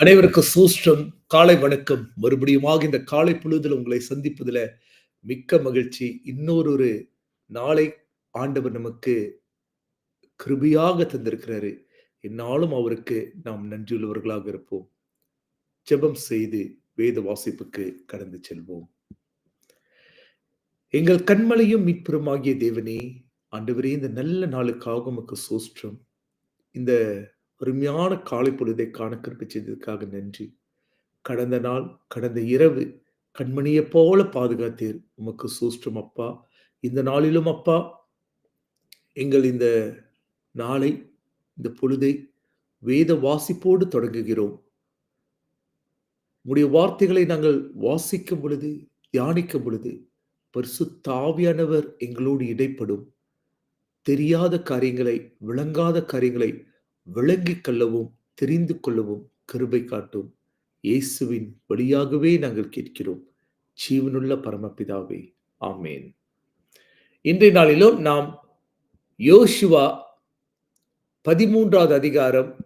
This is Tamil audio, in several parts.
அனைவருக்கும் சூஷ்டம் காலை வணக்கம். மறுபடியுமாக இந்த காலை பொழுதில் உங்களை சந்திப்பதில் மிக்க மகிழ்ச்சி. இன்னொரு ஒரு நாளை ஆண்டவர் நமக்கு கிருபியாக தந்திருக்கிறாரு. என்னாலும் அவருக்கு நாம் நன்றியுள்ளவர்களாக இருப்போம். ஜெபம் செய்து வேத வாசிப்புக்கு கடந்து செல்வோம். எங்கள் கண்மலையும் மீட்புறமாகிய தேவனே ஆண்டவரே இந்த நல்ல நாளுக்காக உமக்கு சோஸ்டம் இந்த அருமையான காலை பொழுதை காண கற்பிச்சதுக்காக செய்ததுக்காக நன்றி. கடந்த நாள் கடந்த இரவு கண்மணியை போல பாதுகாத்தீர். உமக்கு சூஷ்டம் அப்பா. இந்த நாளிலும் அப்பா எங்கள் இந்த நாளை இந்த பொழுதை வேத வாசிப்போடு தொடங்குகிறோம். உடைய வார்த்தைகளை நாங்கள் வாசிக்கும் பொழுது தியானிக்கும் பொழுது பரிசு தாவியானவர் எங்களோடு இடைப்படும். தெரியாத காரியங்களை விளங்காத காரியங்களை விளங்கிக் கொள்ளவும் தெரிந்து கொள்ளவும் கிருபை காட்டும். இயேசுவின் வழியாகவே நாங்கள் கேட்கிறோம். ஜீவனுள்ள பரமபிதாவே ஆமேன். இன்றைய நாளிலும் நாம் யோசுவா பதிமூன்றாவது அதிகாரம்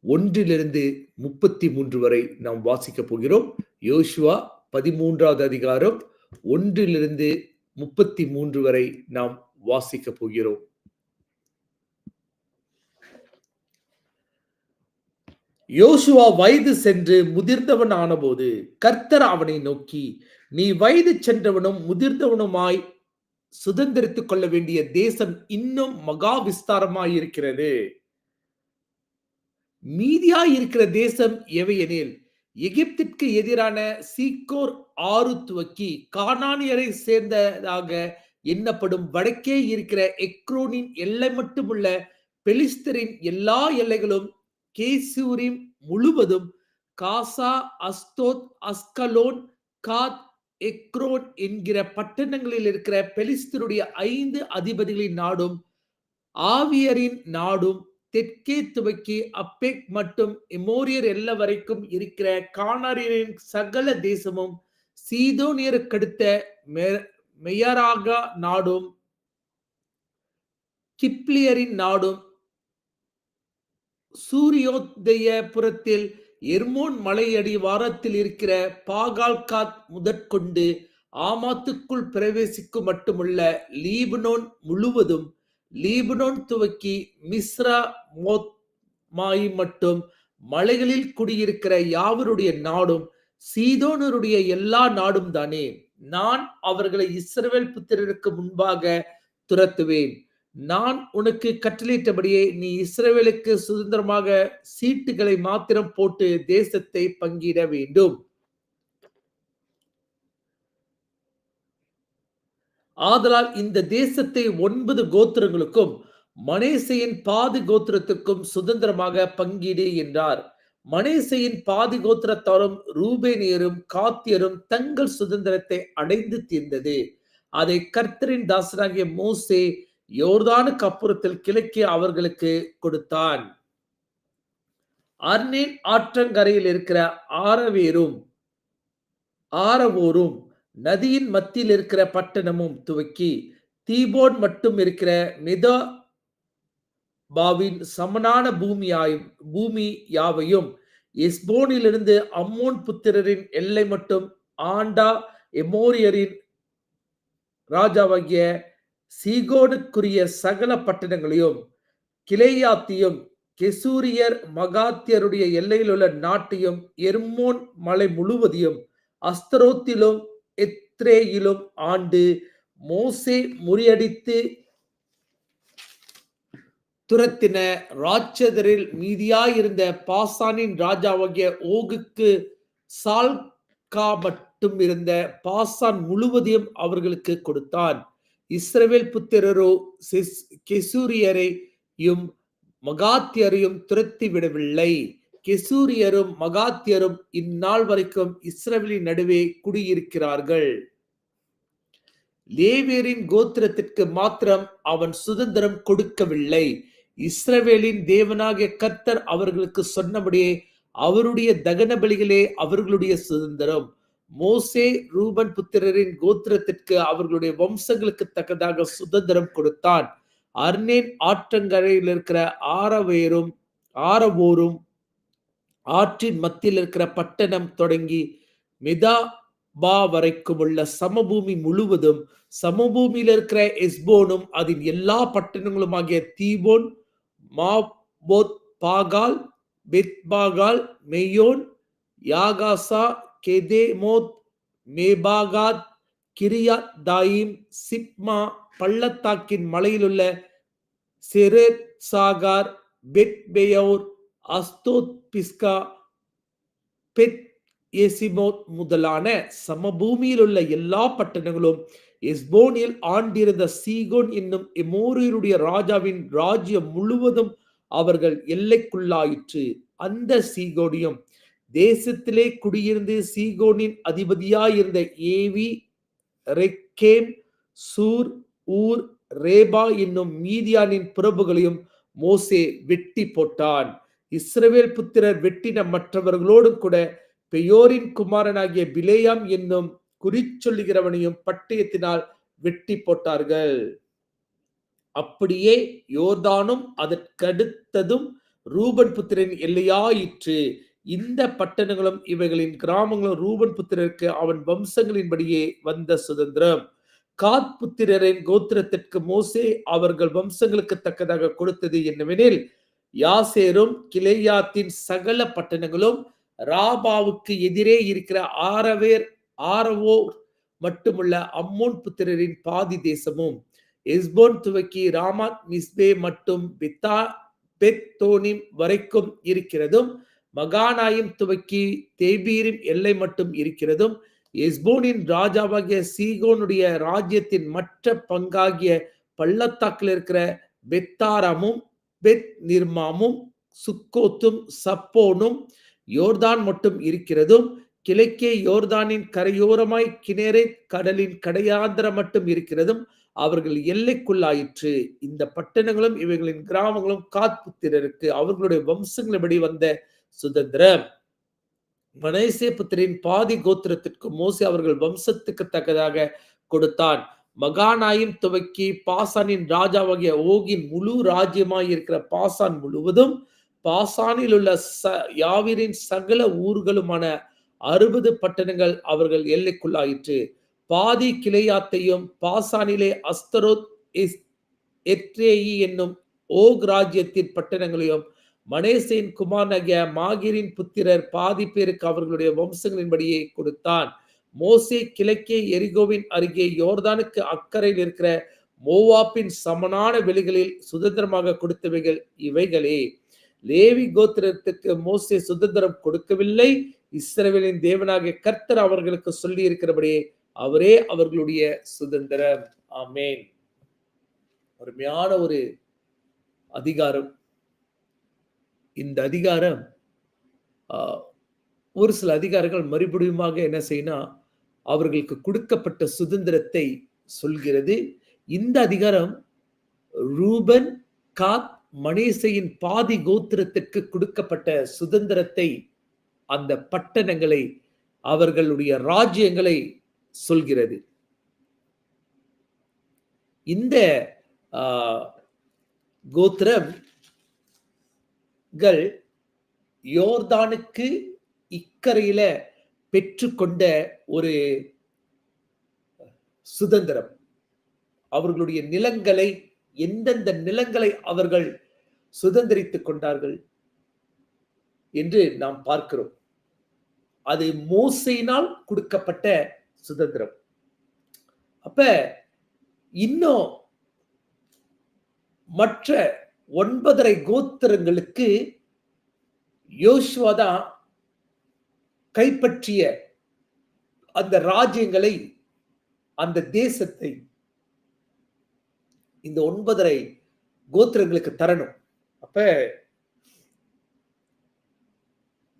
ஒன்றிலிருந்து முப்பத்தி மூன்று வரை நாம் வாசிக்கப் போகிறோம். யோசுவா பதிமூன்றாவது அதிகாரம் ஒன்றிலிருந்து முப்பத்தி மூன்று வரை நாம் வாசிக்கப் போகிறோம். யோசுவா வயது சென்று முதிர்ந்தவன் ஆனபோது கர்த்தர் அவனை நோக்கி நீ வயது சென்றவனும் முதிர்ந்தவனுமாய் சுதந்திரித்துக் கொள்ள வேண்டிய தேசம் இன்னும் மகா விஸ்தாரமாய் இருக்கிறது மீதியாய் இருக்கிற தேசம் எவையெனில் எகிப்திற்கு எதிரான சீக்கோர் ஆறு துவக்கி கானானியரை சேர்ந்ததாக எண்ணப்படும் வடக்கே இருக்கிற எக்ரோனின் எல்லை மட்டுமுள்ள பெலிஸ்தரின் எல்லா எல்லைகளும் கேசூரிம் முழுவதும் காசா அஸ்தோத் அஸ்கலோன் காத் எக்ரோன் என்கிற பட்டணங்களில் இருக்கிற பெலிஸ்தருடைய ஐந்து அதிபதிகளின் நாடும் ஆவியரின் நாடும் தெற்கே துவக்கி அப்பெக் மற்றும் எமோரியர் எல்ல வரைக்கும் இருக்கிற கானாரியரின் சகல தேசமும் சீதோனியருக்கடுத்த மெயராகா நாடும் கிப்ளியரின் நாடும் சூரியோதய புறத்தில் எர்மோன் மலையடி வாரத்தில் இருக்கிற பாகால்காத் முதற்கொண்டு ஆமாத்துக்குள் பிரவேசிக்கும் மட்டுமுள்ள லீபனோன் முழுவதும் லீபனோன் துவக்கி மிஸ்ரா மோத் மட்டும் மலைகளில் குடியிருக்கிற யாவருடைய நாடும் சீதோனருடைய எல்லா நாடும் தானே நான் அவர்களை இஸ்ரவேல் புத்திரருக்கு முன்பாக துரத்துவேன். நான் உனக்கு கட்டளையிட்டபடியே நீ இஸ்ரேவேலுக்கு சுதந்திரமாக சீட்டுகளை மாத்திரம் போட்டு தேசத்தை பங்கிட வேண்டும். ஆதலால் இந்த தேசத்தை ஒன்பது கோத்திரங்களுக்கும் மனேசையின் பாதி கோத்திரத்துக்கும் சுதந்திரமாக பங்கீடு என்றார். மனேசையின் பாதி கோத்திரத்தாரும் ரூபேனியரும் காத்தியரும் தங்கள் சுதந்திரத்தை அடைந்து தீர்ந்தது. அதை கர்த்தரின் தாசனாகிய மோசே யோர்தானுக்கு அப்புறத்தில் கிழக்கே அவர்களுக்கு கொடுத்தான். அர்னின் ஆற்றங்கரையில் இருக்கிற ஆரவேரும் ஆரவோரும் நதியின் மத்தியில் இருக்கிற பட்டணமும் துவக்கி தீபோன் மட்டும் இருக்கிற மித பாவின் சமனான பூமியாயும் பூமி யாவையும் எஸ்போனிலிருந்து அம்மோன் புத்திரரின் எல்லை மட்டும் ஆண்டா எமோரியரின் ராஜாவாகிய சீகோனுக்குரிய சகல பட்டணங்களையும் கிளையாத்தியும் கெசூரியர் மகாத்தியருடைய எல்லையில் உள்ள நாட்டையும் எர்மோன் மலை முழுவதையும் அஸ்தரோத்திலும் எத்ரேயிலும் ஆண்டு மோசே முறியடித்து துரத்தின ராட்சதரில் மீதியாயிருந்த பாசானின் ராஜாவாகிய ஓகுக்கு சால்கா மட்டும் இருந்த பாசான் முழுவதையும் அவர்களுக்கு கொடுத்தான். இஸ்ரவேல் புத்திரரோ கெசூரியரையும் மகாத்தியரையும் துரத்தி விடவில்லை கெசூரியரும் மகாத்தியரும் இந்நாள் வரைக்கும் இஸ்ரவேலின் நடுவே குடியிருக்கிறார்கள். லேவியரின் கோத்திரத்திற்கு மாத்திரம் அவன் சுதந்திரம் கொடுக்கவில்லை. இஸ்ரவேலின் தேவனாகிய கர்த்தர் அவர்களுக்கு சொன்னபடியே அவருடைய தகன பலிகளே அவர்களுடைய சுதந்திரம். மோசே ரூபன் புத்திரரின் கோத்திரத்திற்கு அவர்களுடைய வம்சங்களுக்கு தக்கதாக சுதந்திரம் கொடுத்தான். அர்னேன் ஆற்றங்கரையில் இருக்கிற ஆரவேரும் ஆரவோரும் ஆற்றின் மத்தியில் இருக்கிற பட்டணம் தொடங்கி மிதாபா வரைக்கும் உள்ள சமபூமி முழுவதும் சமபூமியில் இருக்கிற எஸ்போனும் அதன் எல்லா பட்டணங்களும் ஆகிய தீபோன் மாபோத் பாகால் பெத்பாகால் மெய்யோன் யாகாசா கெதேமோத் மேபாகாத் கிரியாத் தாயிம் சிப்மா பள்ளத்தாக்கின் மலையிலுள்ள செரேத் சாகார் பெட்பெயோர் அஸ்தோத் பிஸ்கா பெத் எசிமோத் முதலான சமபூமியில் உள்ள எல்லா பட்டணங்களும் எஸ்போனில் ஆண்டிருந்த சீகோன் என்னும் எமோரியருடைய ராஜாவின் ராஜ்யம் முழுவதும் அவர்கள் எல்லைக்குள்ளாயிற்று. அந்த சீகோனியும் தேசத்திலே குடியிருந்து சீகோனின் அதிபதியாயிருந்த ஏவி ரெக்கேம் சூர் ஊர் ரேபா என்னும் மீதியானின் பிரபுகளையும் மோசே வெட்டி போட்டான். இஸ்ரவேல் புத்திரர் வெட்டின மற்றவர்களோடு கூட பெயோரின் குமாரனாகிய பிலேயாம் என்னும் குறிச்சொல்லுகிறவனையும் பட்டயத்தினால் வெட்டி போட்டார்கள். அப்படியே யோர்தானும் அதற்கடுத்ததும் ரூபன் புத்திரன் எல்லையாயிற்று. இந்த பட்டணங்களும் இவைகளின் கிராமங்களும் ரூபன் புத்திரருக்கு அவன் வம்சங்களின்படியே வந்த சுதந்திரம். காத் புத்திரரின் கோத்திரத்திற்கு மோசே அவர்கள் வம்சங்களுக்கு தக்கதாக கொடுத்தது என்னவெனில் யாசேரும் கிளையாத்தின் சகல பட்டணங்களும் ராபாவுக்கு எதிரே இருக்கிற ஆரவேர் ஆரவோ மட்டுமுள்ள அம்மோன் புத்திரரின் பாதி தேசமும் எஸ்போன் துவக்கி ராமாத் மிஸ்பே மற்றும் பித்தா பெத்தோனிம் வரைக்கும் இருக்கிறதும் மகானாயும் துவக்கி தேபீரின் எல்லை மட்டும் இருக்கிறதும் எஸ்போனின் ராஜாவாகிய சீகோனுடைய ராஜ்யத்தின் மற்ற பங்காகிய பள்ளத்தாக்கில் இருக்கிற பெத்தாரமும் பெத் நிர்மாமும் சுக்கோத்தும் சப்போனும் யோர்தான் மட்டும் இருக்கிறதும் கிழக்கே யோர்தானின் கரையோரமாய் கிணறை கடலின் கடையாந்திரம் மட்டும் இருக்கிறதும் அவர்கள் எல்லைக்குள்ளாயிற்று. இந்த பட்டணங்களும் இவைகளின் கிராமங்களும் காத்புத்திரருக்கு அவர்களுடைய வம்சங்களின்படி வந்த சுதந்திரம். மனேசே புத்திரின் பாதி கோத்திரத்திற்கு மோசி அவர்கள் வம்சத்துக்கு தக்கதாக கொடுத்தான். மகானாயின் துவக்கி பாசானின் ராஜாவாகிய ஓகின் முழு ராஜ்யமாய் இருக்கிற பாசான் முழுவதும் பாசானில் உள்ள ச யாவிரின் சகல ஊர்களுமான அறுபது பட்டணங்கள் அவர்கள் எல்லைக்குள்ளாயிற்று. பாதி கிளையாத்தையும் பாசானிலே அஸ்தரோத் எத்ரேயி என்னும் ஓக் ராஜ்யத்தின் பட்டணங்களையும் மனேசின் குமாரனாகிய மாகிரின் புத்திரர் பாதி பேருக்கு அவர்களுடைய வம்சங்களின்படியே கொடுத்தான். மோசே கிழக்கே எரிகோவின் அருகே யோர்தானுக்கு அக்கறையில் இருக்கிற மோவாப்பின் சமனான வெளிகளில் சுதந்திரமாக கொடுத்தவைகள் இவைகளே. லேவி கோத்திரத்துக்கு மோசே சுதந்திரம் கொடுக்கவில்லை. இஸ்ரவேலின் தேவனாகிய கர்த்தர் அவர்களுக்கு சொல்லி இருக்கிறபடியே அவரே அவர்களுடைய சுதந்திரம். ஆமேன். அருமையான ஒரு அதிகாரம். இந்த அதிகாரம் ஒரு சில அதிகாரங்கள் மறுபடியுமாக என்ன செய்யணும் அவர்களுக்கு கொடுக்கப்பட்ட சுதந்திரத்தை சொல்கிறது. இந்த அதிகாரம் ரூபன் காத் மணேசையின் பாதி கோத்திரத்திற்கு கொடுக்கப்பட்ட சுதந்திரத்தை அந்த பட்டணங்களை அவர்களுடைய ராஜ்யங்களை சொல்கிறது. இந்த கோத்திரம் கள் யோர்தானுக்கு இக்கரையில பெற்றுக்கொண்ட ஒரு சுதந்திரம். அவர்களுடைய நிலங்களை எந்தெந்த நிலங்களை அவர்கள் சுதந்திரித்துக் கொண்டார்கள் என்று நாம் பார்க்கிறோம். அது மோசையினால் கொடுக்கப்பட்ட சுதந்திரம். அப்ப இன்னும் மற்ற ஒன்பதரை கோத்திரங்களுக்கு யோசுவா தான் கைப்பற்றிய அந்த ராஜ்யங்களை அந்த தேசத்தை இந்த ஒன்பதரை கோத்திரங்களுக்கு தரணும். அப்ப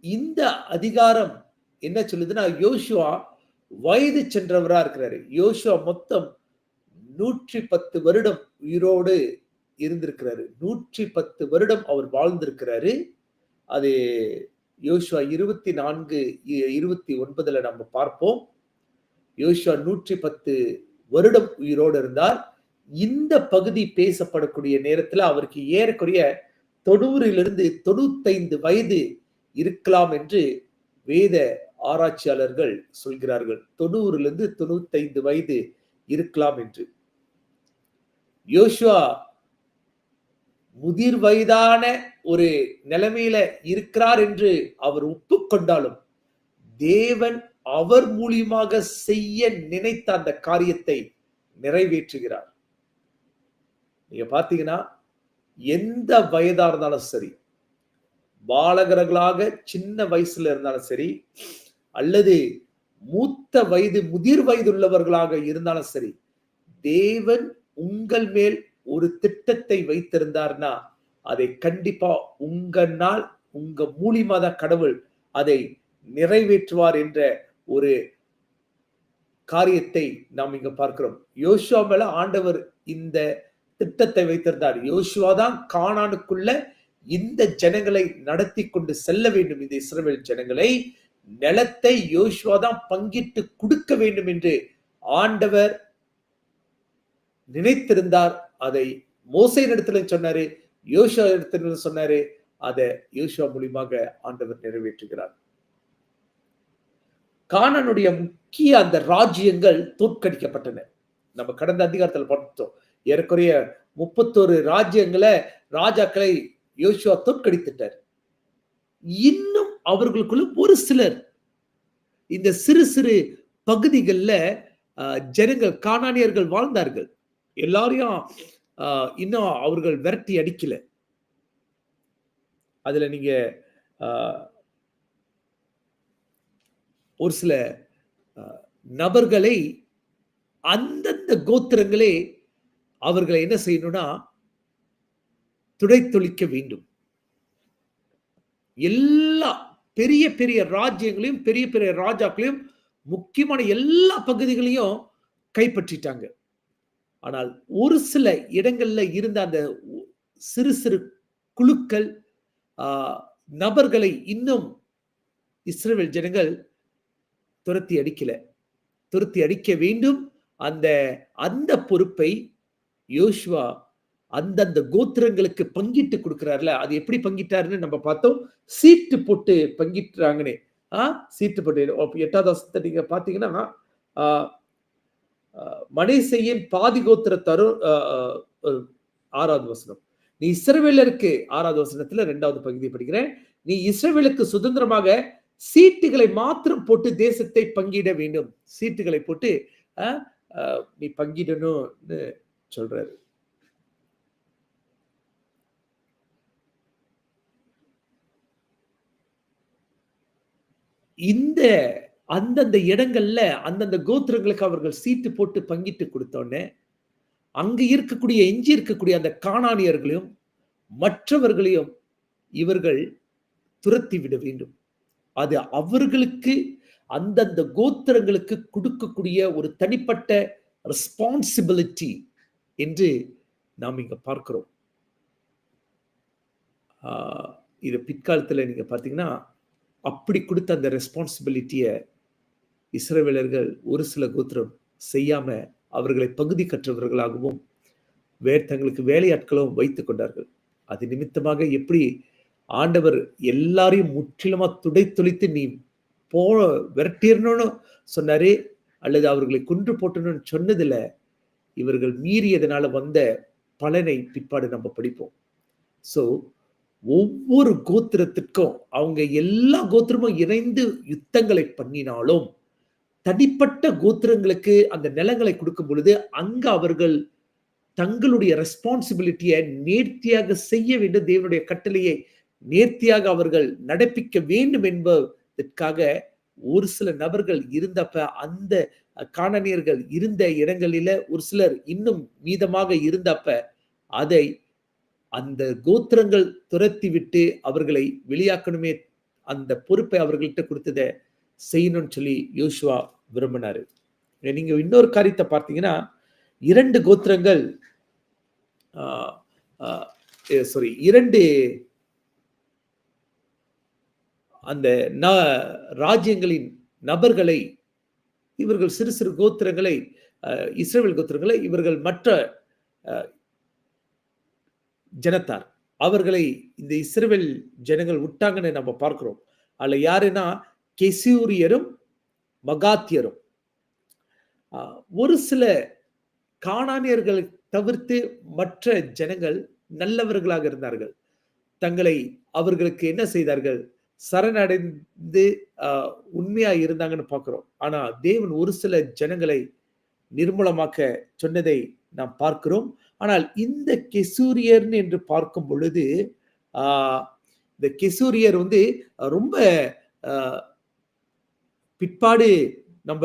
இந்த அதிகாரம் என்ன சொல்லுதுன்னா யோசுவா வயது சென்றவரா இருக்கிறாரு. யோசுவா மொத்தம் நூற்றி பத்து வருடம் உயிரோடு இருந்திருக்கிறாரு. நூற்றி பத்து வருடம் அவர் வாழ்ந்திருக்கிறாரு. அது யோசுவா இருபத்தி நான்கு இருபத்தி ஒன்பதுல நம்ம பார்ப்போம். யோசுவா நூற்றி பத்து வருடம் உயிரோடு இருந்தார். இந்த பகுதி பேசப்படக்கூடிய நேரத்துல அவருக்கு ஏறக்குறைய தொண்ணூறிலிருந்து தொண்ணூத்தைந்து வயது இருக்கலாம் என்று வேத ஆராய்ச்சியாளர்கள் சொல்கிறார்கள். தொண்ணூறுல இருந்து தொண்ணூத்தைந்து வயது இருக்கலாம் என்று. யோசுவா முதிர் வயதான ஒரு நிலைமையில இருக்கிறார் என்று அவர் ஒப்புக்கொண்டாலும் தேவன் அவர் மூலியமாக செய்ய நினைத்த அந்த காரியத்தை நிறைவேற்றுகிறார். நீங்க பாத்தீங்கன்னா எந்த வயதா இருந்தாலும் சரி பாலகர்களாக சின்ன வயசுல இருந்தாலும் சரி அல்லது மூத்த வயது முதிர் வயது உள்ளவர்களாக இருந்தாலும் சரி தேவன் உங்கள் மேல் ஒரு திட்டத்தை வைத்திருந்தார்னா அதை கண்டிப்பா உங்கனால் உங்க மூலியமா தான் கடவுள் அதை நிறைவேற்றுவார் என்ற ஒரு காரியத்தை நாம் இங்க பார்க்கிறோம். யோசுவா மேல ஆண்டவர் இந்த திட்டத்தை வைத்திருந்தார். யோசுவா தான் காணானுக்குள்ள இந்த ஜனங்களை நடத்தி கொண்டு செல்ல வேண்டும். இந்த இஸ்ரவேல் ஜனங்களை நிலத்தை யோசுவா தான் பங்கிட்டு கொடுக்க வேண்டும் என்று ஆண்டவர் நினைத்திருந்தார். அதை மோசை இடத்துல சொன்னாரு யோசுவா இடத்துல சொன்னாரு அதை யோசுவா மூலியமாக ஆண்டவர் நிறைவேற்றுகிறார். கானனுடைய முக்கிய அந்த ராஜ்யங்கள் தோற்கடிக்கப்பட்டன. நம்ம கடந்த அதிகாரத்தில் பார்த்தோம். ஏறக்குறைய முப்பத்தோரு ராஜ்யங்களை ராஜாக்களை யோசுவா தோற்கடித்துட்டார். இன்னும் அவர்களுக்குள்ள ஒரு சிலர். இந்த சிறு சிறு பகுதிகளில் ஜனங்கள் காணானியர்கள் வாழ்ந்தார்கள். எல்லாரையும் இன்னும் அவர்கள் விரட்டி அடிக்கல. அதுல நீங்க ஒரு சில நபர்களை அந்தந்த கோத்திரங்களே அவர்களை என்ன செய்யணும்னா துடைத்தொழிக்க வேண்டும். எல்லா பெரிய பெரிய ராஜ்யங்களையும் பெரிய பெரிய ராஜாக்களையும் முக்கியமான எல்லா பகுதிகளையும் கைப்பற்றிட்டாங்க. ஆனால் ஒரு சில இடங்கள்ல இருந்த அந்த சிறு சிறு குழுக்கள் நபர்களை இன்னும் இஸ்ரேல் ஜனங்கள் துரத்தி அடிக்கல. துரத்தி அடிக்க வேண்டும். அந்த அந்த பொறுப்பை யோஷ்வா அந்தந்த கோத்திரங்களுக்கு பங்கிட்டு கொடுக்கிறார்ல. அது எப்படி பங்கிட்டாருன்னு நம்ம பார்த்தோம். சீட்டு போட்டு பங்கிட்டுறாங்கன்னு. ஆஹ் சீட்டு போட்டு எட்டாவது வருஷத்தை நீங்க பாத்தீங்கன்னா மனேசையின் பாதி கோத்திர தரு ஆறாவது வசனம். நீ இஸ்ரவேலருக்கு ஆறாவது வசனத்துல ரெண்டாவது பகுதி படிக்கிறேன். நீ இஸ்ரவேலுக்கு சுதந்திரமாக சீட்டுகளை மாத்திரம் போட்டு தேசத்தை பங்கிட வேண்டும். சீட்டுகளை போட்டு நீ பங்கிடணும்னு சொல்றாரு. இந்த அந்தந்த இடங்கள்ல அந்தந்த கோத்திரங்களுக்கு அவர்கள் சீட்டு போட்டு பங்கிட்டு கொடுத்தோடனே அங்கு இருக்கக்கூடிய எஞ்சி இருக்கக்கூடிய அந்த காணானியர்களையும் மற்றவர்களையும் இவர்கள் துரத்தி விட வேண்டும். அது அவர்களுக்கு அந்தந்த கோத்திரங்களுக்கு கொடுக்கக்கூடிய ஒரு தனிப்பட்ட ரெஸ்பான்சிபிலிட்டி என்று நாம் இங்க பார்க்கிறோம். இது பிற்காலத்தில் நீங்க பார்த்தீங்கன்னா அப்படி கொடுத்த அந்த ரெஸ்பான்சிபிலிட்டியை இஸ்ரவேலர்கள் ஒரு சில கோத்திரம் செய்யாம அவர்களை பகுதி கற்றவர்களாகவும் வேறு தங்களுக்கு வேலையாட்களும் வைத்துக் கொண்டார்கள். அது நிமித்தமாக எப்படி ஆண்டவர் எல்லாரையும் முற்றிலுமா துடை நீ போ விரட்டிடணும்னு சொன்னாரே அல்லது அவர்களை கொன்று போட்டணும்னு சொன்னதுல இவர்கள் மீறியதனால வந்த பலனை பிற்பாடு நம்ம படிப்போம். ஸோ ஒவ்வொரு கோத்திரத்திற்கும் அவங்க எல்லா கோத்திரமும் இணைந்து யுத்தங்களை பண்ணினாலும் தனிப்பட்ட கோத்திரங்களுக்கு அந்த நிலங்களை கொடுக்கும் பொழுது அங்க அவர்கள் தங்களுடைய ரெஸ்பான்சிபிலிட்டியை நேர்த்தியாக செய்ய வேண்டும். தேவனுடைய கட்டளையை நேர்த்தியாக அவர்கள் நடப்பிக்க வேண்டும் என்பதற்காக ஒரு சில நபர்கள் இருந்தப்ப அந்த காணனியர்கள் இருந்த இடங்களில ஒரு சிலர் இன்னும் மீதமாக இருந்தப்ப அதை அந்த கோத்திரங்கள் துரத்தி விட்டு அவர்களை வெளியாக்கணுமே அந்த பொறுப்பை அவர்கள்ட்ட கொடுத்ததை செய்யணும்னு சொல்லி யோசுவா விரும்பினாரு. நீங்க இன்னொரு காரியத்தை பார்த்தீங்கன்னா இரண்டு கோத்திரங்கள் சாரி இரண்டு அந்த ராஜ்யங்களின் நபர்களை இவர்கள் சிறு சிறு கோத்திரங்களை இஸ்ரேல் கோத்திரங்களை இவர்கள் மற்ற ஜனத்தார் அவர்களை இந்த இஸ்ரேல் ஜனங்கள் விட்டாங்கன்னு நம்ம பார்க்கிறோம். அதுல யாருன்னா கெசூரியரும் மகாத்தியரும். ஒரு சில காணானியர்களை தவிர்த்து மற்ற ஜனங்கள் நல்லவர்களாக இருந்தார்கள். தங்களை அவர்களுக்கு என்ன செய்தார்கள்? சரணடைந்து உண்மையாக உண்மையா இருந்தாங்கன்னு பார்க்கிறோம். ஆனா தேவன் ஒரு சில ஜனங்களை நிர்மூலமாக்க சொன்னதை நாம் பார்க்கிறோம். ஆனால் இந்த கெசூரியர்னு என்று பார்க்கும் பொழுது இந்த கெசூரியர் வந்து ரொம்ப பிற்பாடு நம்ம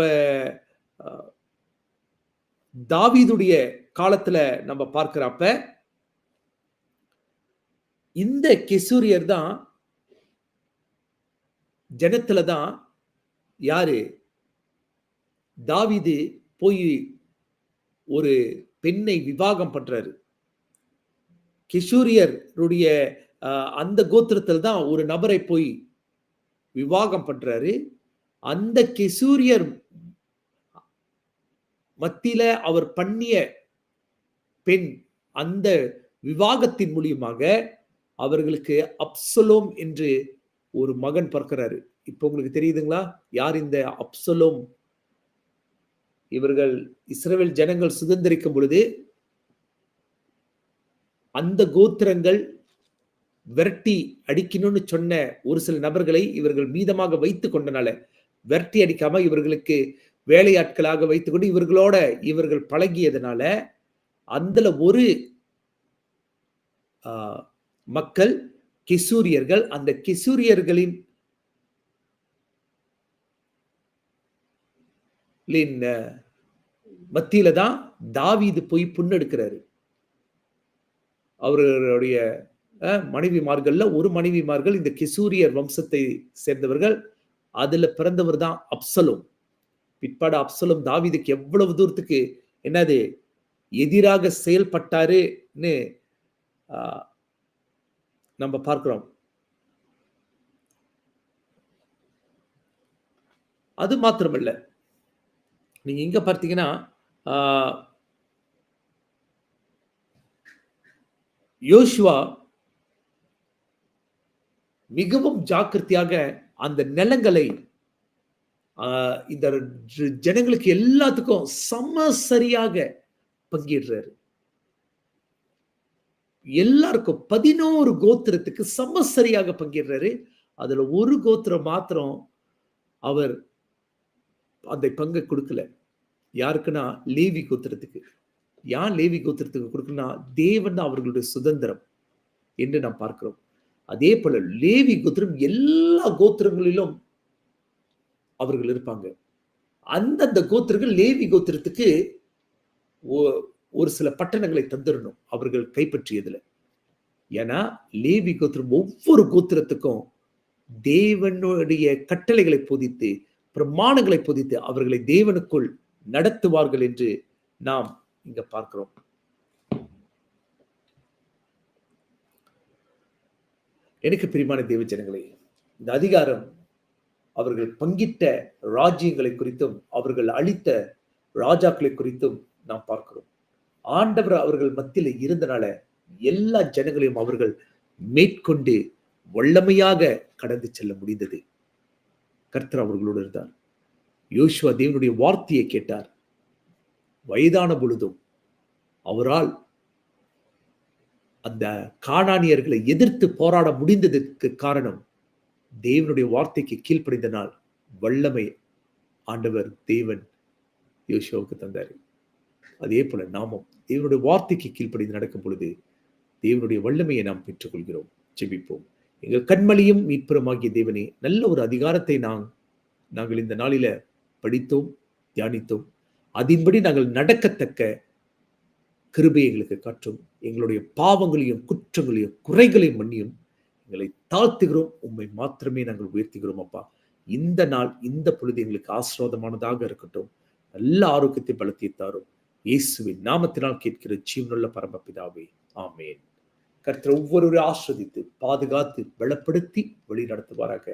தாவீதுடைய காலத்துல நம்ம பார்க்கிறப்ப இந்த கெசூரியர் தான் ஜனத்துல தான் யாரு? தாவிது போய் ஒரு பெண்ணை விவாகம் பண்றாரு. கிஷூரியருடைய அந்த கோத்திரத்தில் தான் ஒரு நபரை போய் விவாகம் பண்றாரு. அந்த கெசூரியர் மத்தியில அவர் பண்ணிய பெண் அந்த விவாகத்தின் மூலியமாக அவர்களுக்கு அப்சலோம் என்று ஒரு மகன் பிறக்கிறாரு. இப்போ உங்களுக்கு தெரியுதுங்களா? யார் இந்த அப்சலோம்? இவர்கள் இஸ்ரேல் ஜனங்கள் சுதந்திரிக்கும் பொழுது அந்த கோத்திரங்கள் விரட்டி அடிக்கணும்னு சொன்ன ஒரு சில நபர்களை இவர்கள் மீதமாக வைத்து கொண்டனால விரட்டி அடிக்காம இவர்களுக்கு வேலையாட்களாக வைத்துக்கொண்டு இவர்களோட இவர்கள் பழகியதுனால அதுல ஒரு ஆஹ், மக்கள் கிசூரியர்கள் அந்த கிசூரியர்களின் மத்தியில தான் தாவீது போய் புண்ணெடுக்கிறாரு. அவர்களுடைய அஹ், மனைவிமார்கள்ல ஒரு மனைவிமார்கள் இந்த கிசூரியர் வம்சத்தை சேர்ந்தவர்கள் அதுல பிறந்தவர் தான் அப்சலும். பிற்பாடு அப்சலும் தாவிதுக்கு எவ்வளவு தூரத்துக்கு என்னது எதிராக செயல்பட்டாருன்னு ஆஹ், நம்ம பார்க்கிறோம். அது மாத்திரமல்ல. நீங்க இங்க பார்த்தீங்கன்னா ஆஹ், யோசுவா மிகவும் ஜாக்கிரதையாக அந்த நிலங்களை ஆஹ், இந்த ஜ- ஜனங்களுக்கு எல்லாத்துக்கும் சம சரியாக பங்கிடுறாரு. எல்லாருக்கும் பதினோரு கோத்திரத்துக்கு சம சரியாக பங்கிடுறாரு. அதுல ஒரு கோத்திரம் மாத்திரம் அவர் அந்த பங்கை கொடுக்கல. யாருக்குன்னா லேவி கோத்திரத்துக்கு. யான் லேவி கோத்திரத்துக்கு கொடுக்கணும்னா தேவன் அவர்களுடைய சுதந்திரம் என்று நாம் பார்க்கிறோம். அதே போல லேவி கோத்திரம் எல்லா கோத்திரங்களிலும் அவர்கள் இருப்பாங்க. அந்தந்த கோத்திரங்கள் லேவி கோத்திரத்துக்கு ஒரு சில பட்டணங்களை தந்துடணும் அவர்கள் கைப்பற்றியதுல. ஏன்னா லேவி கோத்திரம் ஒவ்வொரு கோத்திரத்துக்கும் தேவனுடைய கட்டளைகளை போதித்து பிரமாணங்களை போதித்து அவர்களை தேவனுக்குள் நடத்துவார்கள் என்று நாம் இங்க பார்க்கிறோம். எனக்கு பிரிமான தேவ ஜனங்களே இந்த அதிகாரம் அவர்கள் பங்கிட்ட ராஜ்யங்களை குறித்தும் அவர்கள் அளித்த ராஜாக்களை குறித்தும் நாம் பார்க்கிறோம். ஆண்டவர் அவர்கள் மத்தியில் இருந்தனால எல்லா ஜனங்களையும் அவர்கள் மேற்கொண்டு வல்லமையாக கடந்து செல்ல முடிந்தது. கர்த்தர் அவர்களோடு இருந்தார். யோசுவா தேவனுடைய வார்த்தையை கேட்டார். வயதான பொழுதும் அவரால் அந்த காணானியர்களை எதிர்த்து போராட முடிந்ததுக்கு காரணம் தேவனுடைய வார்த்தைக்கு கீழ்ப்படிந்தனால் வல்லமை ஆண்டவர் தேவன் யோசுவாவுக்கு தந்தார். அதே போல நாமும் தேவனுடைய வார்த்தைக்கு கீழ்ப்படிந்து நடக்கும் பொழுது தேவனுடைய வல்லமையை நாம் பெற்றுக்கொள்கிறோம். ஜெபிப்போம். எங்கள் கண்மணியும் மீட்புறமாகிய தேவனே நல்ல ஒரு அதிகாரத்தை நாம் நாங்கள் இந்த நாளில படித்தோம் தியானித்தோம். அதன்படி நாங்கள் நடக்கத்தக்க கிருபை எங்களுக்கு காற்றும் எங்களுடைய பாவங்களையும் குற்றங்களையும் குறைகளையும் மன்னியும். எங்களை தாழ்த்துகிறோம். உண்மை மாத்திரமே நாங்கள் உயர்த்துகிறோம் அப்பா. இந்த நாள் இந்த பொழுது எங்களுக்கு ஆசீர்வாதமானதாக இருக்கட்டும். நல்ல ஆரோக்கியத்தை பலத்தை தாரும். இயேசுவின் நாமத்தினால் கேட்கிற ஜீவனுள்ள பரமபிதாவே ஆமேன். கர்த்தர் ஒவ்வொருவரை ஆஸ்வதித்து பாதுகாத்து பலப்படுத்தி வழி நடத்துவாராக.